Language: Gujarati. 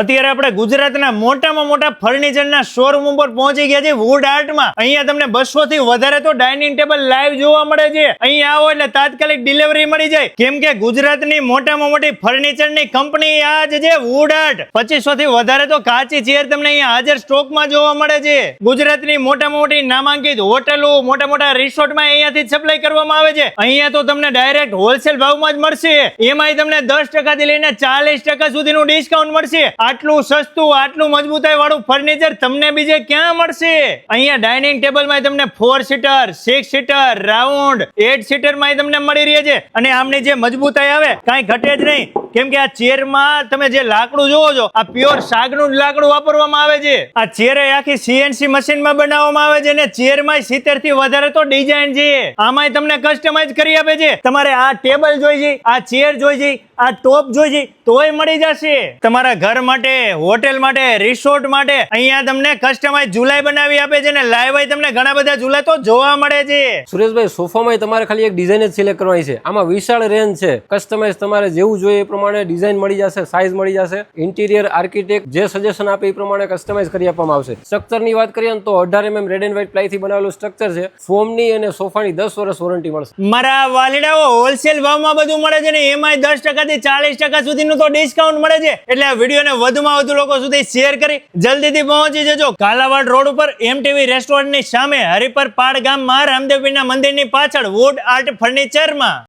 અત્યારે આપણે ગુજરાતના મોટામાં મોટા ફર્નિચરના શોરૂમ ઉપર પહોંચી ગયા છે વુડ આર્ટમાં અહીંયા તમને બસો થી વધારે તો ડાઇનિંગ ટેબલ લાઈવ જોવા મળે છે. અહીંયા આવો એટલે તાત્કાલિક ડિલિવરી મળી જાય. કેમ કે ગુજરાતની મોટામાં મોટી ફર્નિચરની કંપની આ જ છે વુડ આર્ટ પચીસો થી વધારે તો કાચી ચેર તમને અહીંયા હાજર સ્ટોકમાં જોવા મળે છે. ગુજરાતની મોટામાં મોટી નામાંકિત હોટલો, મોટા મોટા રિસોર્ટમાં અહીંયાથી સપ્લાય કરવામાં આવે છે. અહીંયા તો તમને ડાયરેક્ટ હોલસેલ ભાવમાં જ મળશે. એમાંય તમને દસ ટકાથી લઈને ચાલીસ સુધીનું ડિસ્કાઉન્ટ મળશે. આટલું સસ્તું, આટલું મજબૂતાઈ વાળું ફર્નિચર તમને બીજે ક્યાં મળશે? અહીંયા ડાઇનિંગ ટેબલમાં તમને four seater six seater round eight સીટરમાં તમને મળી રહી છે. અને આમની જે મજબૂતાઈ આવે, કાંઈ ઘટે જ નહીં. કેમ કે આ ચેરમાં તમે જે લાકડું જોવો છો, આ પ્યોર સાગનું જ લાકડું વાપરવામાં આવે છે. આ ચેર આખી સીએનસી મશીનમાં બનાવવામાં આવે છે અને ચેરમાં સિત્તેરથી વધારે તો ડિઝાઇન છે. આમાંય તમને કસ્ટમાઇઝ કરી આપે છે. તમારે આ ટેબલ જોઈ આ ચેર જોઈ આ ટોપ જોઈએ તોય મળી જશે. તમારા ઘર માટે હોટેલ માટે રિસોર્ટ માટે અહીંયા તમને કસ્ટમાઇઝ ઝુલાઈ બનાવી આપે છે અને લાઈવ તમને ઘણા બધા ઝુલા તો જોવા મળે છે. સુરેશભાઈ સોફામાં તમારે ખાલી એક ડિઝાઇન જ સિલેક્ટ કરવાની છે. આમાં વિશાળ રેન્જ છે. કસ્ટમાઇઝ તમારે જેવું જોઈએ એ પ્રમાણે ડિઝાઇન મળી જશે સાઇઝ મળી જશે. ઇન્ટિરિયર આર્કિટેક્ટ જે સજેશન આપે એ પ્રમાણે કસ્ટમાઇઝ કરી આપવામાં આવશે. સ્ટ્રક્ચરની વાત કરીએ તો અઢાર એમએમ રેડ એન્ડ વ્હાઇટ પ્લાયથી બનાવેલું સ્ટ્રક્ચર છે. ફોમની અને સોફાની દસ વર્ષ વોરંટી મળશે. મારા વાલીડાઓ હોલસેલ ભાવમાં બધું મળે છે ને એમાં દસ ટકાથી ચાલીસ ટકા સુધીનું તો ડિસ્કાઉન્ટ મળે છે. એટલે આ વિડીયોને વધુમાં વધુ લોકો સુધી શેર કરી જલ્દીથી પહોંચી જજો કાલાવાડ રોડ ઉપર એમટીવી રેસ્ટોરન્ટની સામે હરિપર પાડ ગામમાં મંદિર મંદિરની પાછળ વુડ આર્ટ ફર્નિચરમાં